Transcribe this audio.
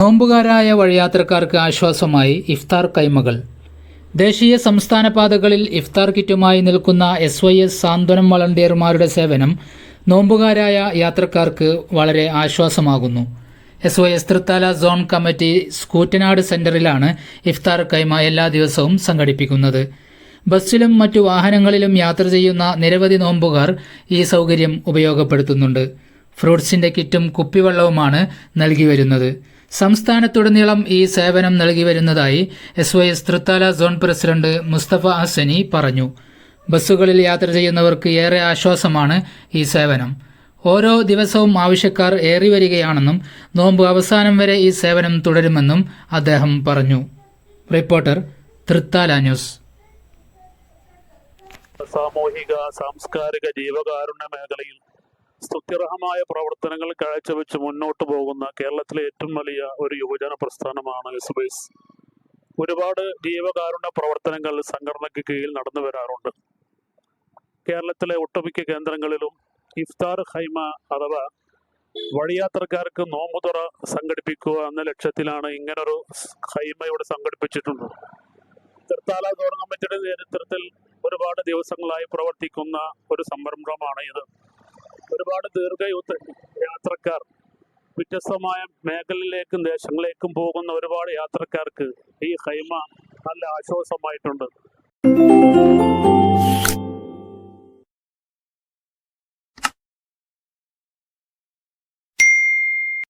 നോമ്പുകാരായ വഴിയാത്രക്കാർക്ക് ആശ്വാസമായി ഇഫ്താർ കൈമകൾ. ദേശീയ സംസ്ഥാന പാതകളിൽ ഇഫ്താർ കിറ്റുമായി നിൽക്കുന്ന എസ് വൈ എസ് സാന്ത്വനം വളണ്ടിയർമാരുടെ സേവനം നോമ്പുകാരായ യാത്രക്കാർക്ക് വളരെ ആശ്വാസമാകുന്നു. S Y S Thrithala zone committee Koottanad സെന്ററിലാണ് ഇഫ്താർ കൈമ എല്ലാ ദിവസവും സംഘടിപ്പിക്കുന്നത്. ബസ്സിലും മറ്റു വാഹനങ്ങളിലും യാത്ര ചെയ്യുന്ന നിരവധി നോമ്പുകാർ ഈ സൗകര്യം ഉപയോഗപ്പെടുത്തുന്നുണ്ട്. ഫ്രൂട്ട്സിന്റെ കിറ്റും കുപ്പിവെള്ളവുമാണ് നൽകി വരുന്നത് സംസ്ഥാനത്തുടനീളം ഈ സേവനം നൽകി വരുന്നതായി S Y S Thrithala zone president Mustafa Hasani പറഞ്ഞു. ബസ്സുകളിൽ യാത്ര ചെയ്യുന്നവർക്ക് ഏറെ ആശ്വാസമാണ് ഈ സേവനം. ഓരോ ദിവസവും ആവശ്യക്കാർ ഏറി വരികയാണെന്നും നോമ്പ് അവസാനം വരെ ഈ സേവനം തുടരുമെന്നും അദ്ദേഹം പറഞ്ഞു. Reporter Thrithala news. സാമൂഹിക സാംസ്കാരിക ജീവകാരുണ്യ മേഖലയിൽ സ്തുത്യർഹമായ പ്രവർത്തനങ്ങൾ കാഴ്ചവെച്ച് മുന്നോട്ട് പോകുന്ന കേരളത്തിലെ ഏറ്റവും വലിയ ഒരു യുവജന പ്രസ്ഥാനമാണ് എസ് ബി എസ് ഒരുപാട് ജീവകാരുണ്യ പ്രവർത്തനങ്ങൾ സംഘടനയ്ക്ക് കീഴിൽ നടന്നു വരാറുണ്ട്. കേരളത്തിലെ ഒട്ടുമിക്ക കേന്ദ്രങ്ങളിലും ഇഫ്താർ ഹൈമ അഥവാ വഴിയാത്രക്കാർക്ക് നോമ്പുതുറ സംഘടിപ്പിക്കുക എന്ന ലക്ഷ്യത്തിലാണ് ഇങ്ങനൊരു ഹൈമ ഇവിടെ സംഘടിപ്പിച്ചിട്ടുണ്ട് തൃത്താല ഗവൺമെന്റിന്റെ നേതൃത്വത്തിൽ ഒരുപാട് ദിവസങ്ങളായി പ്രവർത്തിക്കുന്ന ഒരു സംരംഭമാണ് ഇത്. ഒരുപാട് ദീർഘയൂത്ത് യാത്രക്കാർ വ്യത്യസ്തമായ മേഖലയിലേക്കും ദേശങ്ങളിലേക്കും പോകുന്ന ഒരുപാട് യാത്രക്കാർക്ക് ഈ ഹൈമ നല്ല ആശ്വാസമായിട്ടുണ്ട്.